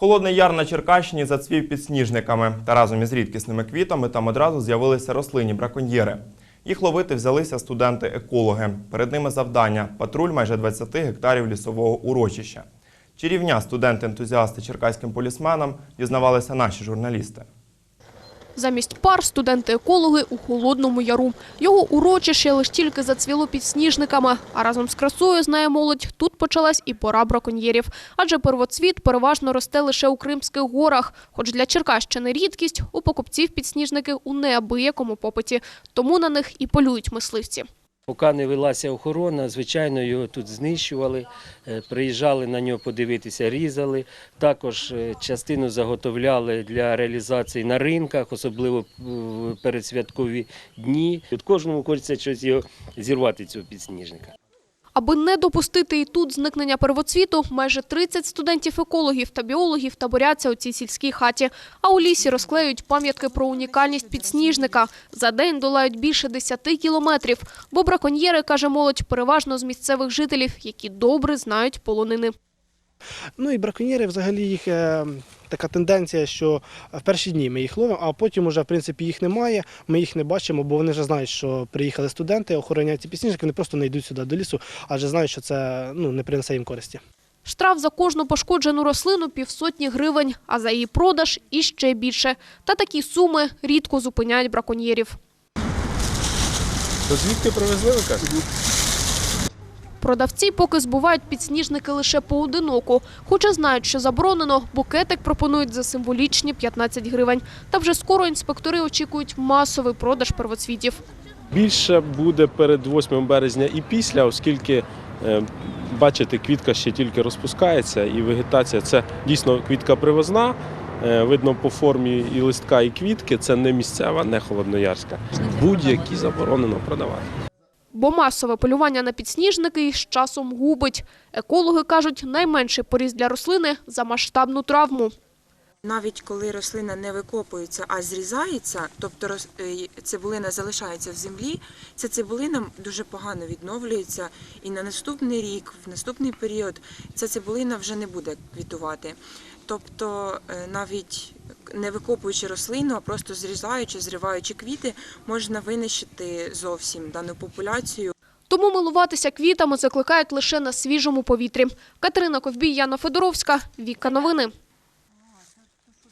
Холодний яр на Черкащині зацвів підсніжниками. Та разом із рідкісними квітами там одразу з'явилися рослинні браконьєри. Їх ловити взялися студенти-екологи. Перед ними завдання патруль майже 20 гектарів лісового урочища. Чарівня студенти-ентузіасти черкаським полісменам дізнавалися наші журналісти. Замість пар студенти-екологи у Холодному Яру. Його урочище лише тільки зацвіло підсніжниками. А разом з красою, знає молодь, тут почалась і пора браконьєрів. Адже первоцвіт переважно росте лише у Кримських горах. Хоч для Черкащини рідкість, у покупців підсніжники у неабиякому попиті. Тому на них і полюють мисливці. Поки не велася охорона, звичайно, його тут знищували, е, приїжджали на нього подивитися, різали. Також е, частину заготовляли для реалізації на ринках, особливо в передсвяткові дні. От кожному хочеться щось його зірвати, цього підсніжника. Аби не допустити і тут зникнення первоцвіту, майже 30 студентів-екологів та біологів таборяться у цій сільській хаті. А у лісі розклеюють пам'ятки про унікальність підсніжника. За день долають більше 10 кілометрів. Бо браконьєри, каже молодь, переважно з місцевих жителів, які добре знають полонини. Ну і браконьєри, взагалі їх е, така тенденція, що в перші дні ми їх ловимо, а потім уже в принципі їх немає. Ми їх не бачимо, бо вони вже знають, що приїхали студенти, охороняють ці підсніжники, вони просто не йдуть сюди до лісу, адже знають, що це ну не принесе їм користі. Штраф за кожну пошкоджену рослину – півсотні гривень, а за її продаж – іще більше. Та такі суми рідко зупиняють браконьєрів. То звідки привезли, ви кажете? Продавці поки збувають підсніжники лише поодиноку. Хоча знають, що заборонено, букетик пропонують за символічні 15 гривень. Та вже скоро інспектори очікують масовий продаж первоцвітів. Більше буде перед 8 березня і після, оскільки е, бачите, квітка ще тільки розпускається, і вегетація це дійсно квітка привозна. Е, Видно по формі і листка, і квітки. Це не місцева, не холодноярська. Будь-які заборонено продавати. Бо масове полювання на підсніжники з часом губить. Екологи кажуть, найменший поріз для рослини – за масштабну травму. Навіть коли рослина не викопується, а зрізається, тобто е, цибулина залишається в землі, ця цибулина дуже погано відновлюється, і на наступний рік, в наступний період, ця цибулина вже не буде квітувати. Тобто, е, навіть не викопуючи рослину, а просто зрізаючи, зриваючи квіти, можна винищити зовсім дану популяцію. Тому милуватися квітами закликають лише на свіжому повітрі. Катерина Ковбій, Яна Федоровська, Віка Новини.